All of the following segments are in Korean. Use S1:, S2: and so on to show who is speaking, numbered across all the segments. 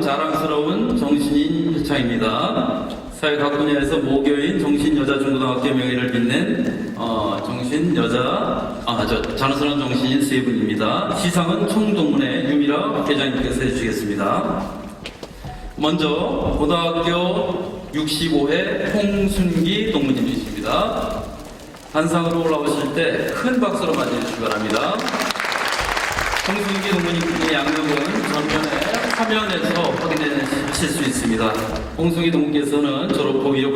S1: 자랑스러운 정신인 표창입니다. 사회 각 분야에서 모교인 정신여자중고등학교 명예를 빛낸 어, 정신여자 아, 저 자랑스러운 정신인 세 분입니다. 시상은 총동문회 유미라 회장님께서 해주시겠습니다. 먼저 고등학교 65회 홍순기 동무님이십니다. 단상으로 올라오실 때 큰 박수로 맞이해주시기 바랍니다. 홍순기 동무님의 양력은 전면에 화면에서 확인하실 수 있습니다. 홍순기 동무께서는 졸업 후 의료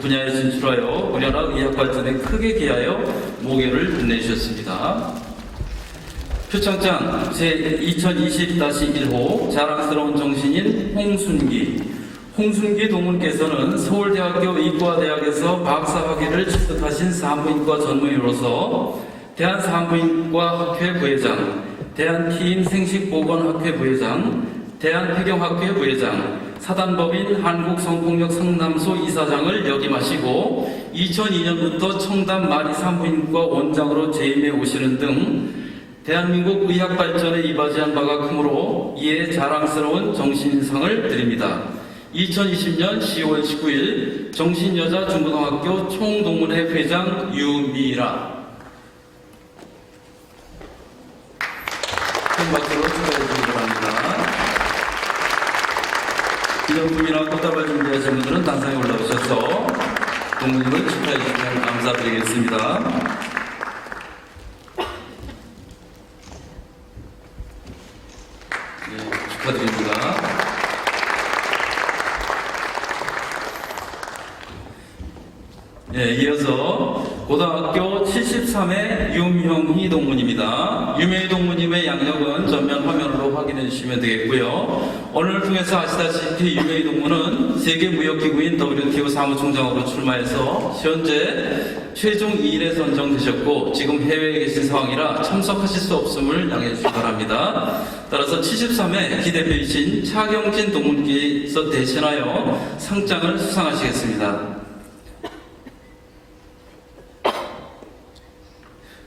S1: 분야에 진출하여 우리나라 의학 발전에 크게 기하여 모교를 빛내주셨습니다. 표창장 제2020-1호 자랑스러운 정신인 홍순기 홍순기 동문께서는 서울대학교 의과대학에서 박사학위를 취득하신 산부인과 전문의로서 대한산부인과 학회 부회장, 대한피임 생식보건학회 부회장, 대한폐경학회 부회장, 사단법인 한국성폭력 상담소 이사장을 역임하시고 2002년부터 청담 마리 산부인과 원장으로 재임해 오시는 등 대한민국 의학 발전에 이바지한 바가 크므로 이에 자랑스러운 정신상을 드립니다. 2020년 10월 19일 정신여자 중고등학교 총동문회 회장 유미라 큰 박수로 축하해 주시기 바랍니다. 기념품이나 꽃다발 준비하신 분들은 단상에 올라오셔서 동문님을 축하해 주시면 감사드리겠습니다. 네, 축하드립니다. 예, 이어서 고등학교 73회 윤형희 동문입니다. 동문님의 양력은 전면 화면으로 확인해 주시면 되겠고요. 오늘 통해서 아시다시피 유명희 동문은 세계무역기구인 WTO 사무총장으로 출마해서 현재 최종 2일에 선정되셨고 지금 해외에 계신 상황이라 참석하실 수 없음을 양해해 주시기 바랍니다. 따라서 73회 기대표이신 차경진 동문께서 대신하여 상장을 수상하시겠습니다.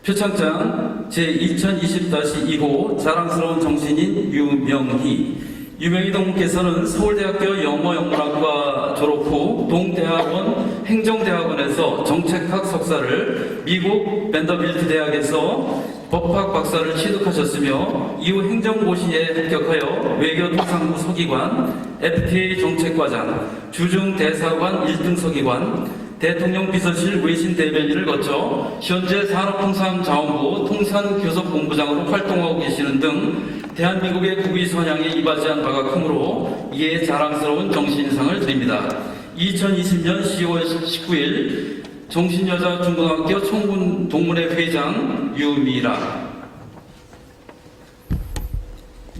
S1: 표창장 제2020-2호 자랑스러운 정신인 유명희. 유명희 동문께서는 서울대학교 영어영문학과 졸업 후 동대학원 행정대학원에서 정책학 석사를 미국 밴더빌트 대학에서 법학 박사를 취득하셨으며 이후 행정고시에 합격하여 외교통상부 서기관, FTA 정책과장, 주중대사관 1등 서기관, 대통령 비서실 외신 대변인을 거쳐 현재 산업통상자원부 통산교섭본부장으로 활동하고 계시는 등 대한민국의 국위 선양에 이바지한 바가 크므로 이에 자랑스러운 정신상을 드립니다. 2020년 10월 19일 정신여자 중고등학교 총군 동문회 회장 유미라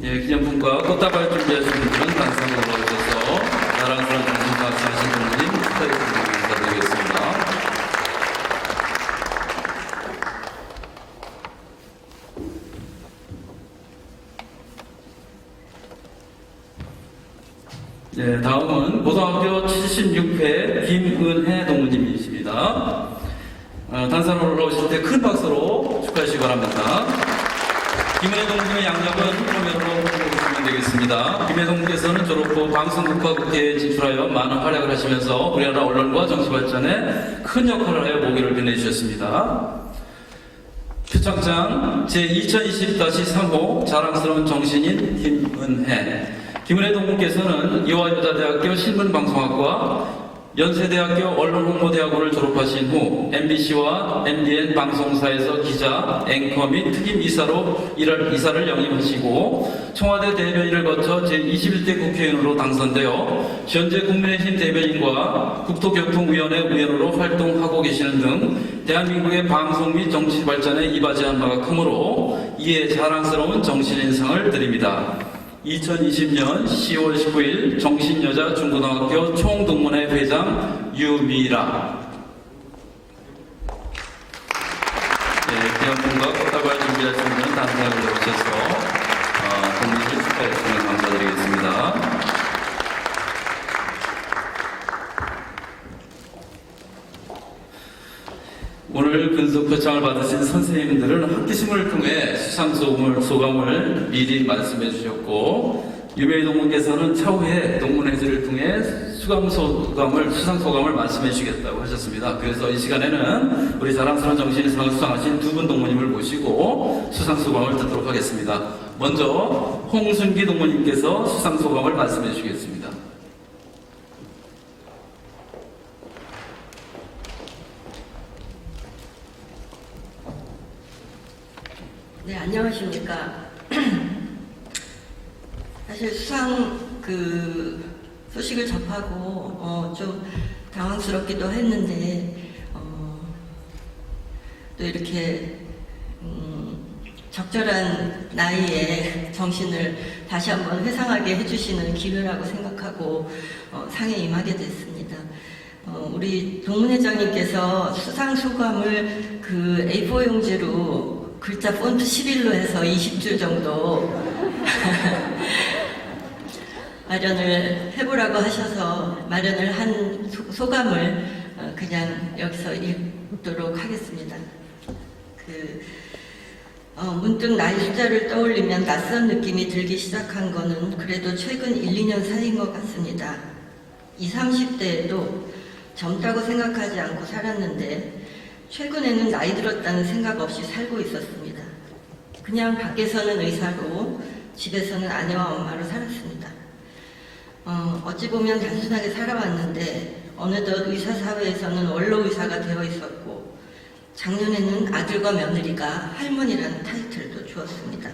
S1: 예, 기념품과 꽃다발 준비하신 분들은 단상으로 오셔서 자랑스러운 하신 분님 축하드립니다. 감사드리겠습니다. 네, 다음은 고등학교 76회 김은혜 동무님이십니다. 어, 단상으로 올라오실 때 큰 박수로 축하하시기 바랍니다. 김은혜 동무님의 양력은 화면으로 보시면 되겠습니다. 김혜 동무께서는 졸업 후 방송국가국회에 진출하여 많은 활약을 하시면서 우리나라 언론과 정치 발전에 큰 역할을 하여 모기를 빛내주셨습니다. 표창장 제2020-3호 자랑스러운 정신인 김은혜 김은혜 동무께서는 이화여자대학교 신문방송학과 연세대학교 언론홍보대학원을 졸업하신 후 MBC와 MBN 방송사에서 기자, 앵커 및 특임 이사로 일할 이사를 영임하시고 청와대 대변인을 거쳐 제21대 국회의원으로 당선되어 현재 국민의힘 대변인과 국토교통위원회 위원으로 활동하고 계시는 등 대한민국의 방송 및 정치 발전에 이바지한 바가 크므로 이에 자랑스러운 정신인상을 드립니다. 2020년 10월 19일 정신여자 중고등학교 총동문회 회장 유미라 네, 기념품과 꽃다발 준비하신 분은 단상을 오셔서 어, 동문을 축하해 주시면 감사드리겠습니다. 오늘 근속 표창을 받으신 선생님 수상 소감을, 소감을 미리 말씀해 주셨고 유명희 동문께서는 차후에 동문회의를 통해 수감 소감을 수상 소감을 말씀해 주시겠다고 하셨습니다. 그래서 이 시간에는 우리 자랑스러운 정신상을 수상하신 두 분 동무님을 모시고 수상 소감을 듣도록 하겠습니다. 먼저 홍순기 동무님께서 수상 소감을 말씀해 주시겠습니다.
S2: 네, 안녕하십니까. 사실 수상 그 소식을 접하고 어, 좀 당황스럽기도 했는데 어, 또 이렇게 음, 적절한 나이에 정신을 다시 한번 회상하게 해주시는 기회라고 생각하고 어, 상에 임하게 됐습니다. 어, 우리 동문회장님께서 수상 소감을 그 A4 용지로 글자 폰트 11로 해서 20줄 정도 마련을 해보라고 하셔서 마련을 한 소- 소감을 어, 그냥 여기서 읽도록 하겠습니다. 그 어, 문득 숫자를 떠올리면 낯선 느낌이 들기 시작한 거는 그래도 최근 1, 2년 사이인 것 같습니다. 20, 30대에도 젊다고 생각하지 않고 살았는데 최근에는 나이 들었다는 생각 없이 살고 있었습니다. 그냥 밖에서는 의사로 집에서는 아내와 엄마로 살았습니다. 어, 어찌 보면 단순하게 살아왔는데 어느덧 의사 사회에서는 원로 의사가 되어 있었고 작년에는 아들과 며느리가 할머니라는 타이틀도 주었습니다.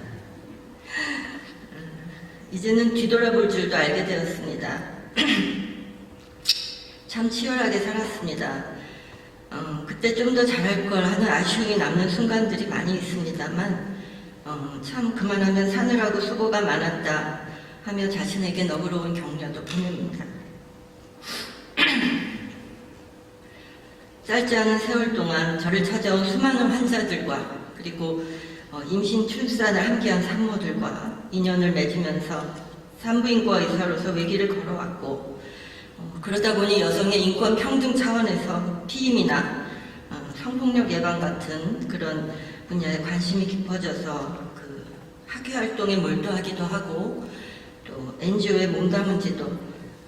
S2: 음, 이제는 뒤돌아볼 줄도 알게 되었습니다. 참 치열하게 살았습니다. 어, 그때 좀 더 잘할 걸 하는 아쉬움이 남는 순간들이 많이 있습니다만 어, 참 그만하면 사느라고 수고가 많았다 하며 자신에게 너그러운 격려도 보냅니다. 짧지 않은 세월 동안 저를 찾아온 수많은 환자들과 그리고 어, 임신 출산을 함께한 산모들과 인연을 맺으면서 산부인과 의사로서 외길을 걸어왔고 어, 그러다 보니 여성의 인권 평등 차원에서 피임이나 어, 성폭력 예방 같은 그런 분야에 관심이 깊어져서 그 학회 활동에 몰두하기도 하고 또 NGO에 몸담은 지도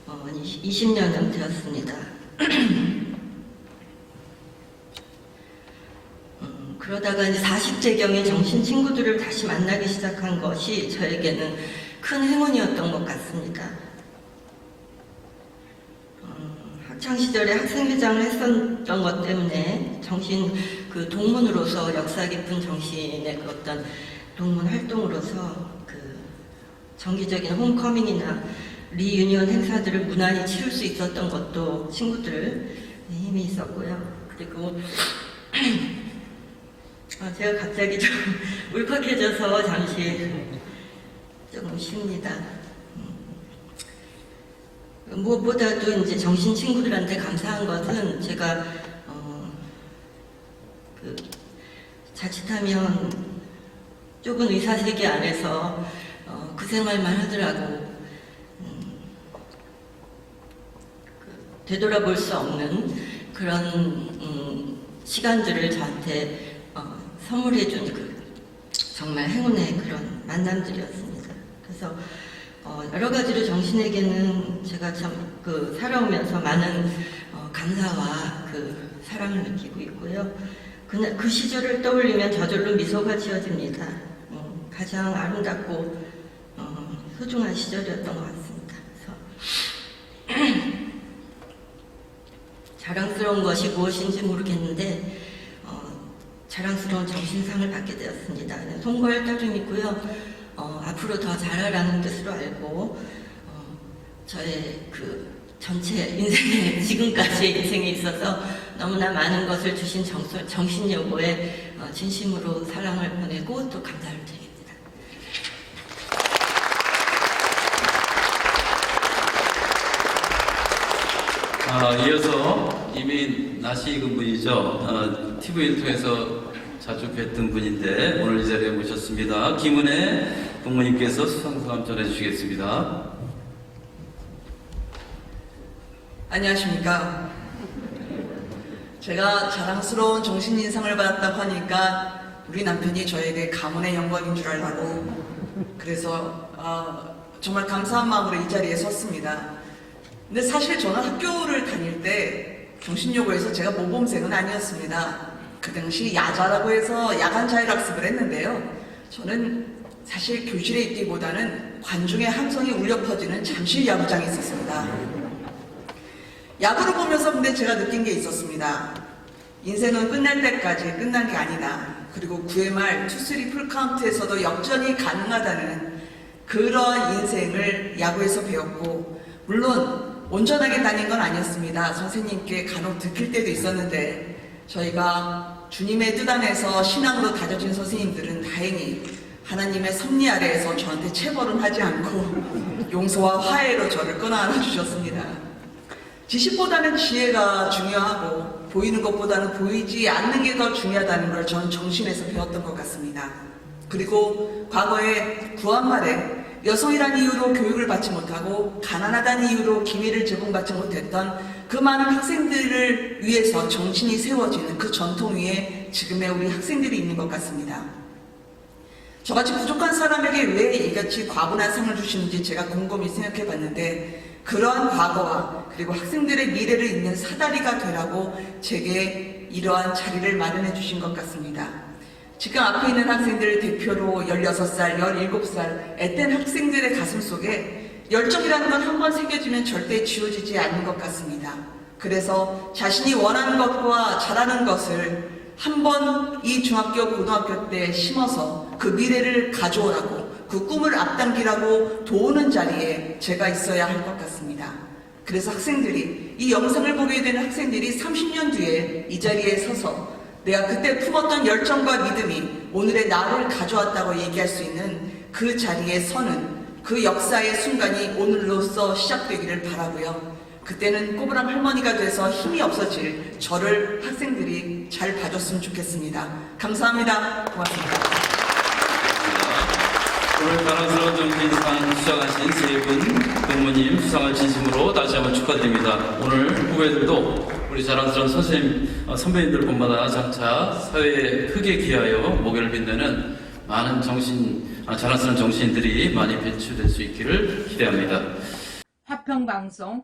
S2: 어, 20년은 되었습니다. 음, 그러다가 이제 40대경에 정신 친구들을 다시 만나기 시작한 것이 저에게는 큰 행운이었던 것 같습니다. 음, 학창 시절에 학생회장을 했었던 것 때문에 정신 그 동문으로서 역사 깊은 정신의 그 어떤 동문 활동으로서 그 정기적인 홈커밍이나 리유니언 행사들을 무난히 치를 수 있었던 것도 친구들 힘이 있었고요. 그리고 아, 제가 갑자기 좀 울컥해져서 잠시 조금 쉽니다. 음, 무엇보다도 이제 정신 친구들한테 감사한 것은 제가 어, 그 자칫하면 좁은 의사 세계 안에서 어, 그 생활만 하더라고 음, 그 되돌아볼 수 없는 그런 음, 시간들을 저한테 어, 선물해준 그 정말 행운의 그런 만남들이었습니다. 그래서 어, 여러 가지로 정신에게는 제가 참 그 살아오면서 많은 어, 감사와 그 사랑을 느끼고 있고요. 그, 그 시절을 떠올리면 저절로 미소가 지어집니다. 음, 가장 아름답고 어, 소중한 시절이었던 것 같습니다. 그래서 자랑스러운 것이 무엇인지 모르겠는데 어, 자랑스러운 정신상을 받게 되었습니다. 네, 송구할 따름이고요. 어, 앞으로 더 잘하라는 뜻으로 알고 어, 저의 그 전체 인생에 지금까지의 인생에 있어서 너무나 많은 것을 주신 정서, 정신여고에 어, 진심으로 사랑을 보내고 또 감사를 드립니다.
S1: 아, 이어서 이미 나시 그 분이죠. 어, TV를 통해서 자주 뵀던 분인데 오늘 이 자리에 모셨습니다. 김은혜 동무님께서 수상소감 전해주시겠습니다.
S3: 안녕하십니까. 제가 자랑스러운 정신인상을 받았다고 하니까 우리 남편이 저에게 가문의 영광인 줄 알고 그래서 아, 정말 감사한 마음으로 이 자리에 섰습니다. 근데 사실 저는 학교를 다닐 때 경신여고에서 제가 모범생은 아니었습니다. 그 당시 야자라고 해서 야간 자율학습을 했는데요. 저는 사실 교실에 있기보다는 관중의 함성이 울려 퍼지는 잠실 야구장에 있었습니다. 야구를 보면서 근데 제가 느낀 게 있었습니다. 인생은 끝날 때까지 끝난 게 아니다. 그리고 9회 말 투쓰리 풀카운트에서도 역전이 가능하다는 그런 인생을 야구에서 배웠고 물론 온전하게 다닌 건 아니었습니다. 선생님께 간혹 들킬 때도 있었는데 저희가 주님의 뜻 안에서 신앙으로 다져진 선생님들은 다행히 하나님의 섭리 아래에서 저한테 체벌은 하지 않고 용서와 화해로 저를 끌어안아 주셨습니다. 지식보다는 지혜가 중요하고 보이는 것보다는 보이지 않는 게 더 중요하다는 걸 전 정신에서 배웠던 것 같습니다. 그리고 과거에 구한 말에 여성이라는 이유로 교육을 받지 못하고 가난하다는 이유로 기회를 제공받지 못했던 그 많은 학생들을 위해서 정신이 세워지는 그 전통 위에 지금의 우리 학생들이 있는 것 같습니다. 저같이 부족한 사람에게 왜 이같이 과분한 상을 주시는지 제가 곰곰이 생각해 봤는데 그러한 과거와 그리고 학생들의 미래를 잇는 사다리가 되라고 제게 이러한 자리를 마련해 주신 것 같습니다. 지금 앞에 있는 학생들 대표로 16살, 17살 앳된 학생들의 가슴 속에 열정이라는 건 한 번 새겨지면 절대 지워지지 않는 것 같습니다. 그래서 자신이 원하는 것과 잘하는 것을 한번 이 중학교, 고등학교 때 심어서 그 미래를 가져오라고 그 꿈을 앞당기라고 도우는 자리에 제가 있어야 할 것 같습니다. 그래서 학생들이 이 영상을 보게 되는 학생들이 30년 뒤에 이 자리에 서서 내가 그때 품었던 열정과 믿음이 오늘의 나를 가져왔다고 얘기할 수 있는 그 자리에 서는 그 역사의 순간이 오늘로써 시작되기를 바라고요. 그때는 꼬부랑 할머니가 돼서 힘이 없어질 저를 학생들이 잘 봐줬으면 좋겠습니다. 감사합니다. 고맙습니다.
S1: 오늘 자랑스러운 정신상 수상하신 세분 동무님 수상을 진심으로 다시 한번 축하드립니다. 오늘 후배들도 우리 자랑스러운 선생님, 어, 선배님들 본받아 장차 사회에 크게 기하여 목요를 빛내는 많은 정신, 아, 자랑스러운 정신들이 많이 배출될 수 있기를 기대합니다.
S4: 화평방송